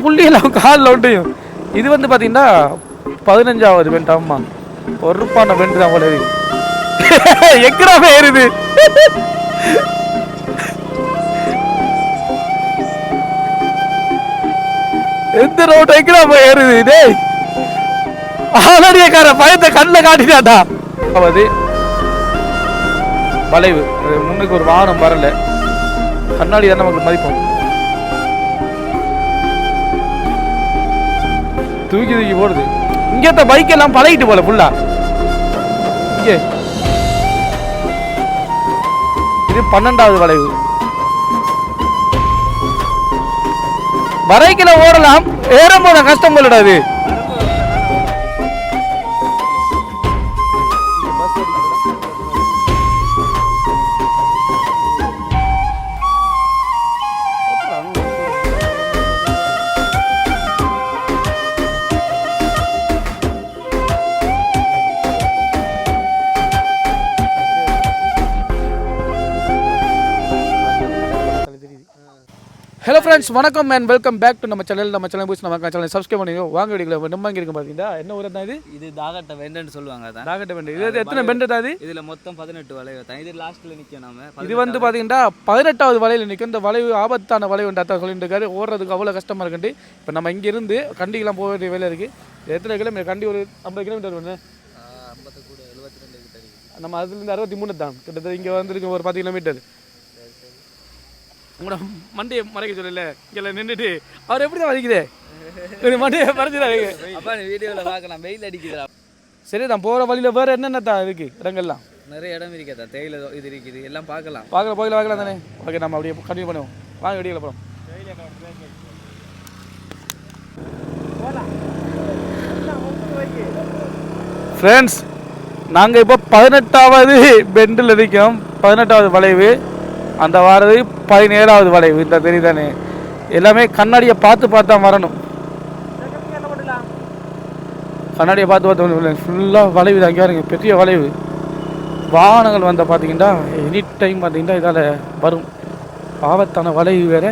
Petrol புள்ளியெல்லாம் காலில் ஒட்டையும். இது வந்து பார்த்தீங்கன்னா பதினஞ்சாவது வெண்ட் ஆமாம் ஒரு ரூபான வெண்ட் தான் போல இது? ஏறுது எந்த ரோட் எக்கராம ஏறுது டேய். ஆலடியக்கார பயத்தை கண்ணில் காட்டிட்டாடா அவது வளைவு. முன்னுக்கு ஒரு வாகனம் வரல. கண்ணாடி தான் நமக்கு மதிப்போம். தூக்கி தூக்கி போடுது. இங்கத்த பைக் எல்லாம் பழகிட்டு போல ஃபுல்லா இங்கே. இது பன்னெண்டாவது வளைவு. வரைக்கில ஓடலாம். ஏறும்போது கஷ்டம் போலடாது ஃப்ரெண்ட்ஸ் வணக்கம் அண்ட் வெல்கம் பேக் டு நம்ம சேனல் நம்ம சேனல் போய் நம்ம சேனல் சப்ஸ்கிரைப் பண்ணிக்கோ. வாங்க வீடியோவில் நம்ம இங்கே இருக்கு பார்த்தீங்கன்னா என்ன ஊர் தான் இது? இது தாகட்ட வெண்டன்னு சொல்லுவாங்க அதான். நாகட்ட பெண்டு இது எத்தனை பெண்டு தான் இது? இதுல மொத்தம் பதினெட்டு வளைவு தான். இது லாஸ்ட்ல நிக்கும் நாம. இது வந்து பார்த்தீங்கன்னா பதினெட்டாவது வலையில் நிற்கும் இந்த வளைவு ஆபத்தான வளைவு அத்தா சொல்லிட்டு இருக்காரு. ஓடுறதுக்கு அவ்வளோ கஷ்டமாக இருக்குண்டு இப்போ நம்ம இங்கேருந்து கண்டிக்கெல்லாம் போக வேண்டிய வேலை இருக்குது எத்தனை கிலோமீட்டர்? கண்டி ஒரு ஐம்பது கிலோமீட்டர் இருக்கு. நம்ம அதுலேருந்து அறுபத்தி மூணு தான். கிட்டத்தட்ட இங்கே வந்துருக்கு ஒரு பத்து கிலோமீட்டர். உங்களோட மண்டியை மறைக்க சொல்லல. இங்கே நின்றுட்டு அவர் எப்படி தான் வலிக்குதே? ஒரு மண்டியை மறைச்சிடாரு அப்பா நீ வீடியோல பார்க்கலாம். வெயில் அடிக்குதுடா. சரி தான் போகிற வழியில் வேறு என்னென்ன தான் இருக்குது இடங்கள்லாம்? நிறைய இடம் இருக்கதா தேயிலை இது இருக்குது. எல்லாம் பார்க்கலாம். பார்க்கல போயில பார்க்கலாம் தானே? ஓகே நம்ம அப்படியே கண்டினியூ பண்ணுவோம். வாங்க வெடியில் போகிறோம் ஃப்ரெண்ட்ஸ் நாங்கள் இப்போ பதினெட்டாவது பெண்டில் இருக்கோம். பதினெட்டாவது வளைவு. அந்த வாரது பதினேழாவது வளைவு இந்த தெரியுதானே எல்லாமே கண்ணாடியை பார்த்து பார்த்து தான் வரணும். கண்ணாடியை பார்த்து பார்த்து ஃபுல்லாக வளைவு தான். இங்கே பாருங்க பெரிய வளைவு. வாகனங்கள் வந்த பார்த்தீங்கன்னா எனி டைம் பார்த்தீங்கன்னா இதால் வரும். ஆபத்தான வளைவு வேற.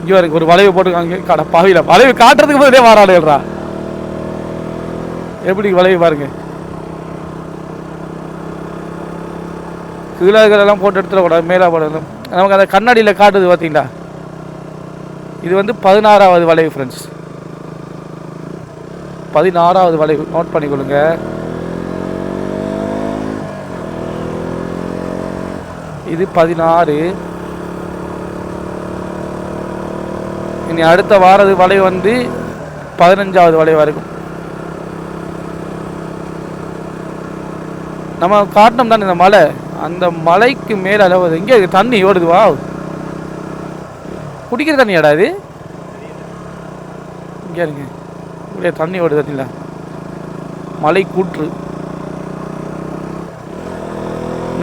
இங்கே பாருங்க ஒரு வளைவு போட்டுருக்காங்க. கடை பாவியில். வளைவு காட்டுறதுக்கு போதே வாராடுகிறா எப்படி வளைவு பாருங்க. கீழே எல்லாம் போட்டு எடுத்துடக்கூடாது மேலே போடணும். நமக்கு அந்த கண்ணாடியில் காட்டுது பார்த்தீங்களா இது வந்து பதினாறாவது வளைவு ஃப்ரெண்ட்ஸ் பதினாறாவது வளைவு. நோட் பண்ணிக்கொள்ளுங்க. இது பதினாறு. இனி அடுத்த வாரது வளைவு வந்து பதினஞ்சாவது வளைவாக இருக்கும். நம்ம காட்டினோம் தானே இந்த மலை? அந்த மலைக்கு மேலே அளவு இங்கே தண்ணி ஓடுது வா குடிக்கிற தண்ணியாடா இது? இங்கே இருங்க. இங்கே தண்ணி ஓடுது தண்ணியில். மலை கூற்று.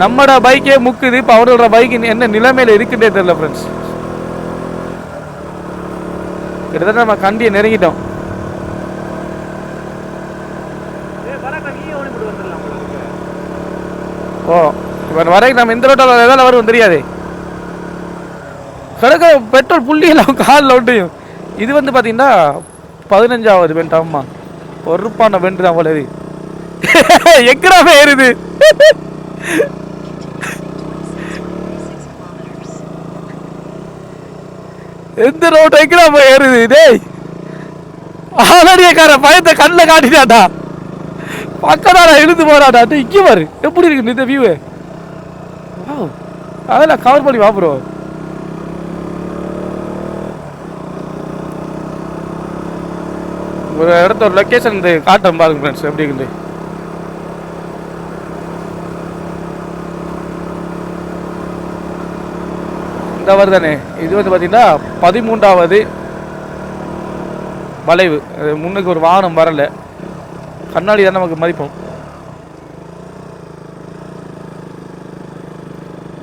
நம்மட பைக்கே முக்குது இப்போ அவரோட பைக் என்ன நிலைமையில இருக்குன்னே தெரியல ஃப்ரெண்ட்ஸ் கிட்டத்தட்ட நம்ம கண்டியை நெருங்கிட்டோம். ஓ. வரைக்கும் நம்ம இந்த ரோட்டில் ஏதாவது வருவோம் தெரியாது. கிடக்க பெட்ரோல் புள்ளியெல்லாம் காலில் ஒட்டையும். இது வந்து பார்த்தீங்கன்னா பதினஞ்சாவது பெண்ட் ஆமாம் பொறுப்பான பெண்ட் தான் போல இது. எக்கராமே ஏறுது. எந்த ரோட்டை எக்கராம ஏறுது. டேய். ஆலடியக்கார பயத்தை கண்ணில் காட்டிட்டாடா பக்கத்தால இழுத்து போறாடா இங்கே பாரு. எப்படி இருக்கு இந்த வியூ அதெல்லாம் கவர் பண்ணி வா ப்ரோ ஒரு இடத்த ஒரு லொக்கேஷன் இந்த காட்டுறேன் பாருங்க ஃப்ரெண்ட்ஸ் எப்படி இருக்குது இந்த வருதானே இது வந்து பார்த்தீங்கன்னா பதிமூன்றாவது வளைவு. அது முன்னுக்கு ஒரு வாகனம் வரலை. கண்ணாடி தான் நமக்கு மதிப்போம்.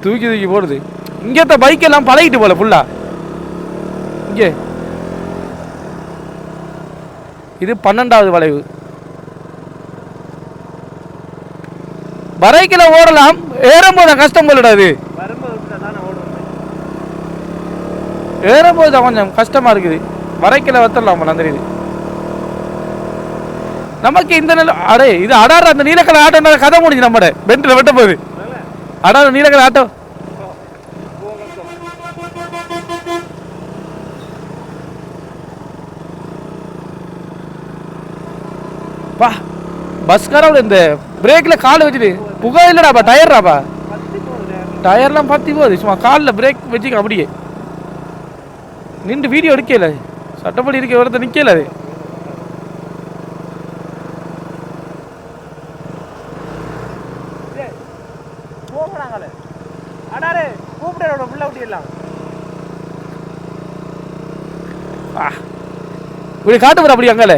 தூக்கி தூக்கி போடுது. இங்கேத்த பைக் எல்லாம் பழகிட்டு போல ஃபுல்லா இங்கே. இது பன்னெண்டாவது வளைவு. வரைக்கில ஓடலாம். ஏறும்போது கஷ்டம் போலடாது ஏறும்போது கொஞ்சம் கஷ்டமா இருக்குது. வரைக்கில வத்தரலாம் போல நமக்கு இந்த நில அடே இது அடாற அந்த நீலக்கலை ஆட்டோ கதை முடிஞ்சு நம்மட. பென்ட்ல வெட்ட போகுது. அடா நீலக்கலை ஆட்டோ. பா பஸ்காரவில் இந்த பிரேக்ல கால் வச்சுட்டு. புகை இல்லடாப்பா டயர்டாப்பா டயர்லாம் பத்தி போகுது சும்மா காலில் பிரேக் வச்சுக்க அப்படியே. நின்று வீடியோ எடுக்கல. சட்டப்படி இருக்க ஒருத்தர் நிற்கல அது. போகிறாங்களே அடாரே கூப்பிடுறோட புள்ள விட்டிடலாம். இப்படி காட்டு வர அப்படி அங்கால.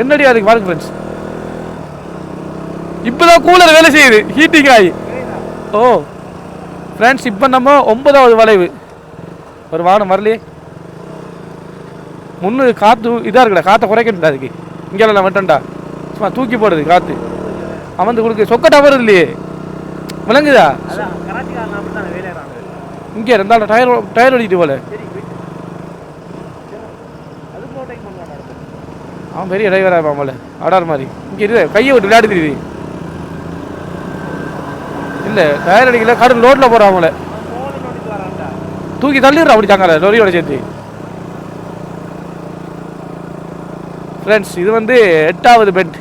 என்னடி அதுக்கு பாருங்க ஃப்ரெண்ட்ஸ் இப்போதான் கூலர் வேலை செய்யுது ஹீட்டிங் ஆகி ஓ. ஃப்ரெண்ட்ஸ் இப்போ நம்ம ஒன்பதாவது வளைவு. ஒரு வாகனம் வரலையே. முன்னு காற்று இதாக இருக்குடா காற்றை குறைக்கணும்டா அதுக்கு. இங்கெல்லாம் நான் வெட்டண்டா சும்மா தூக்கி போடுது காற்று அமர்ந்து கொடுக்கு சொக்க டவர் இல்லையே. விளங்குதா? இங்கே இருந்தாலும் டயர் டயர் ஓடிட்டு போல. அவன் பெரிய டிரைவராக இருப்பான் போல. அடார் மாதிரி. இங்கே இரு கையை விட்டு விளையாடி தெரியுது இல்லை டயர் அடிக்கல கடன் லோட்டில் போகிறான் அவங்கள தூக்கி தள்ளிடுறா அப்படி தாங்கல லொரியோட சேர்த்து. ஃப்ரெண்ட்ஸ் இது வந்து எட்டாவது பெட்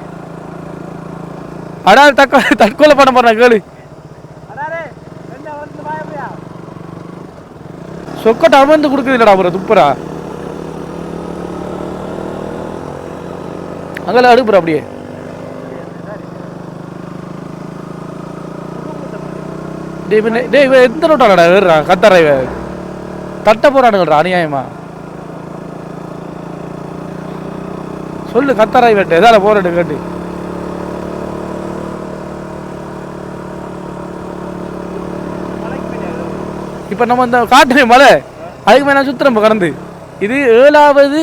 அடா தற்கொலை தற்கொலை பண்ண போறான் கேளு அடாரே ரெண்டு வந்து வாயப்படியா சொக்கட்டை அமர்ந்து கொடுக்குது இல்லடா அப்புறம் துப்புரா அங்கெல்லாம் அடுப்புற அப்படியே. டேய் இவன் எந்த நோட்டாடா வேறுறா கத்தார இவன். தட்ட போறானுங்கடா அநியாயமா. சொல்லு கத்தாராய் வெட்டு எதால போறேன்னு கேட்டு. இப்போ நம்ம இந்த காட்டுனே மலை அதுக்கு மேலே சுற்றுறோம் இப்போ கடந்து. இது ஏழாவது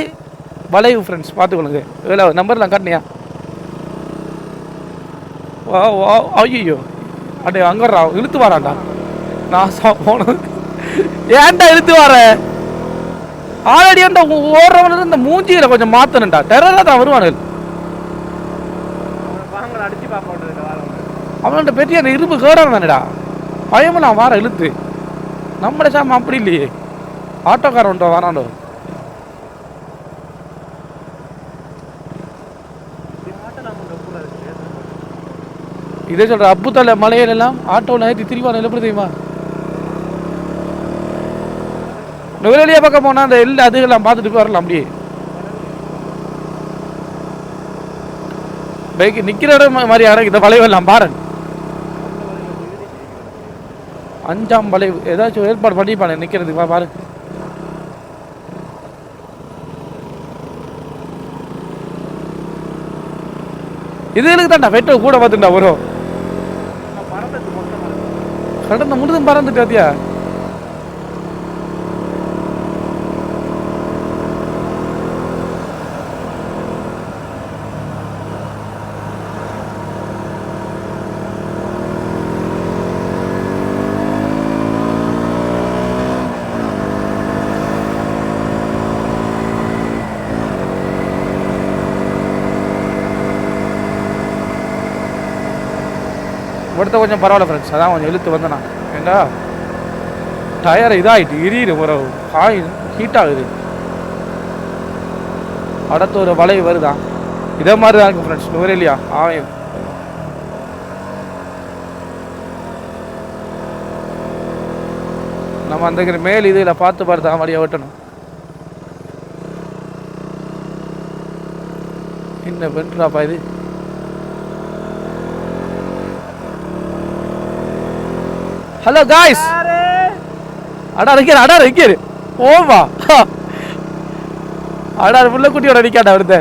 வளைவு ஃப்ரெண்ட்ஸ் பார்த்துக்கொள்ளுங்க ஏழாவது நம்பர்லாம் காட்டினியா? வா வா ஐயோ அடே அங்கறா இழுத்து வாரான்டா. நான் சா போனது. ஏன்டா இழுத்து வர? ஆல்ரெடி அந்த ஓடுறவன இந்த மூஞ்சியில கொஞ்சம் மாத்தணும்டா. டெரராக தான் வருவானுகள் அவன்கிட்ட பெரிய அந்த இரும்பு கேடான் தானேடா பயமெல்லாம் வார இழுத்து. நம்மள சாம அப்படி இல்லையே. ஆட்டோக்காரன்ட்ட வராண்டோ இதே சொல்ற அப்புத்தலை மலையிலெல்லாம் ஆட்டோவில் ஏற்றி திரும்ப எப்படி தெரியுமா? நுவரெலியா பக்கம் போனால் அந்த எல்லாம் அதுகெல்லாம் பார்த்துட்டு வரலாம் அப்படியே. பைக் நிற்கிற இடம் மாதிரி இடம் இந்த வளைவெல்லாம் பாருங்க. அஞ்சாம் வளைவு ஏதாச்சும் ஏற்பாடு பண்ணிப்பானே நிற்கிறதுக்கு வா பாரு. இதுகளுக்கு தான்டா வெட்ட கூட பார்த்துட்டா வரும் கடந்த முழுதும் பறந்துட்டு கொஞ்சம் பரவாயில்ல ஃப்ரெண்ட்ஸ் அதான் கொஞ்சம் இழுத்து வந்தேனா ஏண்டா? டயர் இதாகிட்டு எரியுது ஒரு காய் ஹீட் ஆகுது. அடுத்து ஒரு வளைவு வருதான் இதே மாதிரி தான் இருக்கும் ஃப்ரெண்ட்ஸ் நுவரெலியா ஆயில் நம்ம அந்த மேல் இதில் பார்த்து பார்த்து தான் வழியாக ஓட்டணும். என்ன பெண்ட்ராப்பா இது? ஹலோ காய்ஸ் அடா நிக்கிற அடா நிக்கிற ஓவா அடா புள்ள குட்டியோட நிக்காடா ஒருத்த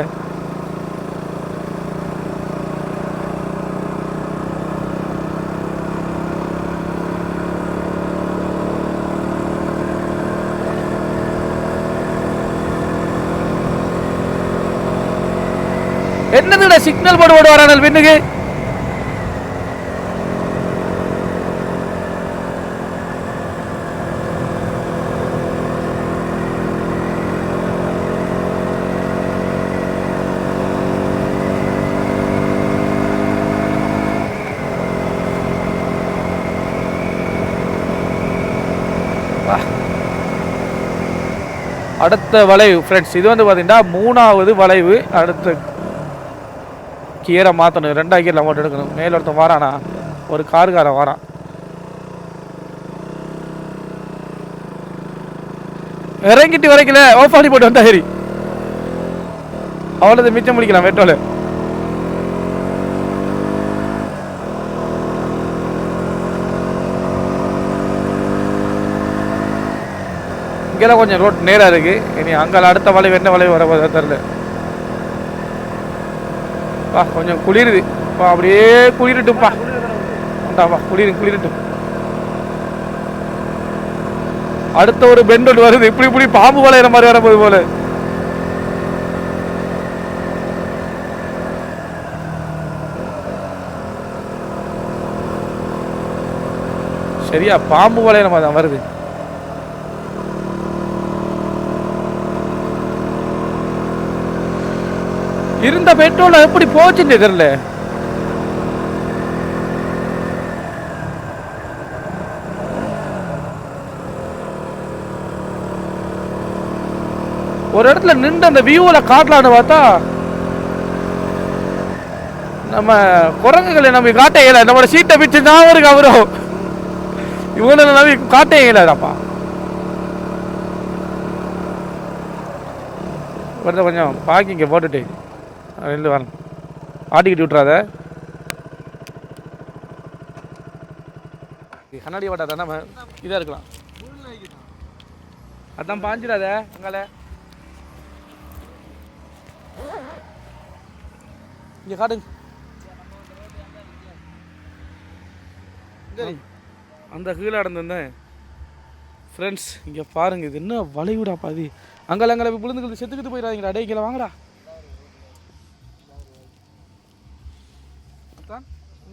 என்னதுடா சிக்னல் போர்டு போட்டு வரானல் பெண்ணுக்கு அடுத்த வளைவு ஃப்ரெண்ட்ஸ் இது வந்து பார்த்தீங்கன்னா மூணாவது வளைவு அடுத்த கீரை மாற்றணும் ரெண்டாவது கியரில் மட்டும் எடுக்கணும். மேல ஒருத்தன் வாரானா? ஒரு காருக்காரன் வாரான். இறங்கிட்டு வரைக்கல ஓஃப் பண்ணி போட்டு வந்தா ஹரி அவ்வளோது மிச்சம் முடிக்கலாம் மெட்ரோல இங்கெல்லாம் கொஞ்சம் ரோட் நேராக இருக்கு. இனி அங்கே அடுத்த வளைவு என்ன வளைவு வர போதோ தெரில பா கொஞ்சம் குளிருது. பா அப்படியே குளிரட்டும்ப்பா இந்தாப்பா குளிரு குளிரட்டும். அடுத்த ஒரு பெண்ட் வருது. இப்படி இப்படி பாம்பு வளையிற மாதிரி வரப்போது போல. சரியா பாம்பு வளையிற மாதிரி தான் வருது. இருந்த பெட்ரோல் எப்படி போச்சுன்னு தெரியல. ஒரு இடத்துல நின்று அந்த வியூவில் காட்டலான்னு பார்த்தா நம்ம குரங்குகளை நம்ம காட்ட இயல நம்மளோட சீட்டை பிச்சு தான் இருக்கு அவரும் இவங்களை நம்பி காட்ட இயலாதாப்பா. கொஞ்சம் பார்க்கிங்க போட்டுட்டு. ரெண்டு வரேன் ஆட்டிக்கிட்டு விட்றாத கண்ணாடி வாட்டா தானே இதாக இருக்கலாம். அதான் பாஞ்சிடாத அங்கால இங்கே காட்டுங்க. அந்த கீழே நடந்திருந்தேன் ஃப்ரெண்ட்ஸ் இங்கே பாருங்க இது என்ன வளைவுடா பாதி அங்கே அங்கே விழுந்துக்கிறது செத்துக்கிட்டு போயிடாதீங்கடா. டே கீழே வாங்கடா.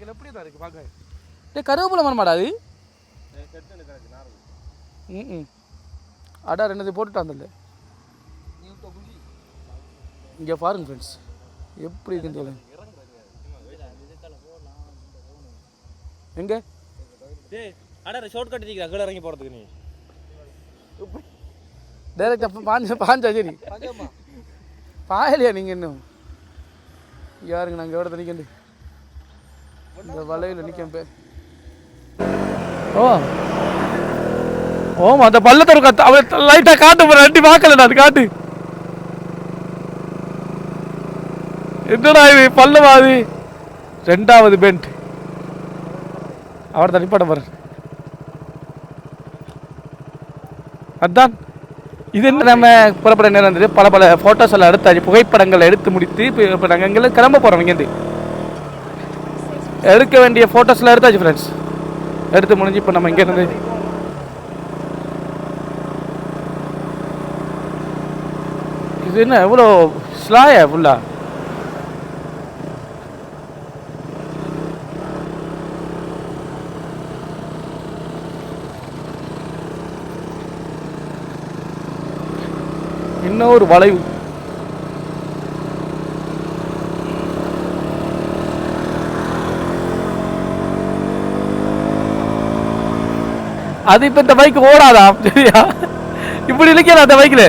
இங்கே எப்படி தான் இருக்கு? பார்க்க டே கருவேப்பிலை மரமாடா அது? ம் ம் அடா ரெண்டு போட்டுட்டு வந்தல இங்கே பாருங்க ஃப்ரெண்ட்ஸ் எப்படி இருக்குன்னு சொல்லுங்க. எங்கே? டேய் அடா ஷார்ட் கட் இருக்கா கீழ இறங்கி போறதுக்கு நீ. டைரக்டாக பாஞ்ச பாஞ்சா சரி. பாயலையா நீங்கள் இன்னும்? யாருங்க நாங்கள் எவ்வளோ நிற்கண்டு இந்த வலையில் நிற்க பே. ஓ. ஓமா அந்த பள்ளத்தை ஒரு கத்து அவன் லைட்டாக காட்டு போகிற அட்டி பார்க்கல அது காட்டு. என்னடா இது பள்ளமா ரெண்டாவது பெண்ட் அவர் தான் நிப்பாட்ட அதான். இது என்ன நம்ம புறப்பட நேரம் இருந்தது பல பல ஃபோட்டோஸ் எல்லாம் எடுத்தாச்சு புகைப்படங்களை எடுத்து முடித்து இப்போ நாங்கள் எங்கெல்லாம் கிளம்ப போகிறோம் இங்கேருந்து. எடுக்க வேண்டிய ஃபோட்டோஸ்லாம் எடுத்தாச்சு ஃப்ரெண்ட்ஸ் எடுத்து முடிஞ்சு இப்போ நம்ம இங்கேருந்து இது என்ன எவ்வளோ ஸ்லாயா ஃபுல்லா இன்னொரு வளைவு. அது இப்போ இந்த பைக் ஓடாதா? சரியா? இப்படி இழுக்கல அந்த பைக்கில்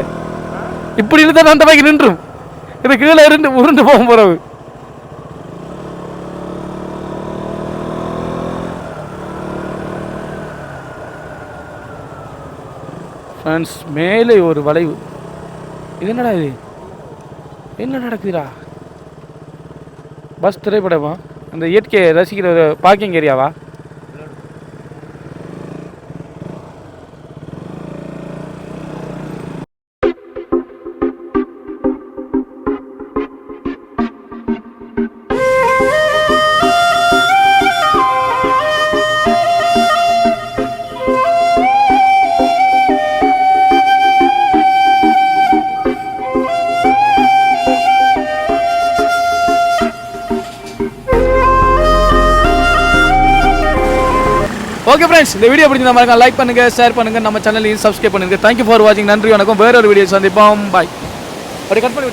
இப்படி இழுத்தா அந்த பைக் நின்றும். இது கீழே இருந்து உருண்டு போகும் பிறகு. ஃப்ரெண்ட்ஸ் மேலே ஒரு வளைவு. இது என்னடா இது? என்ன நடக்குதுடா? பஸ் திரைப்படமா? அந்த இயற்கையை ரசிக்கிற ஒரு பார்க்கிங் ஏரியாவா ஃப்ரெண்ட்ஸ் இந்த வீடியோ பிடிச்சிருந்தா மாதிரி லைக் பண்ணுங்க ஷேர் பண்ணுங்க நம்ம சேனலையும் சப்ஸ்கிரைப் பண்ணுங்க. தேங்க்யூ ஃபார் வாட்சிங் நன்றி வணக்கம். வேற ஒரு வீடியோ சந்திப்போம். பாய் அப்படி கட் பண்ணி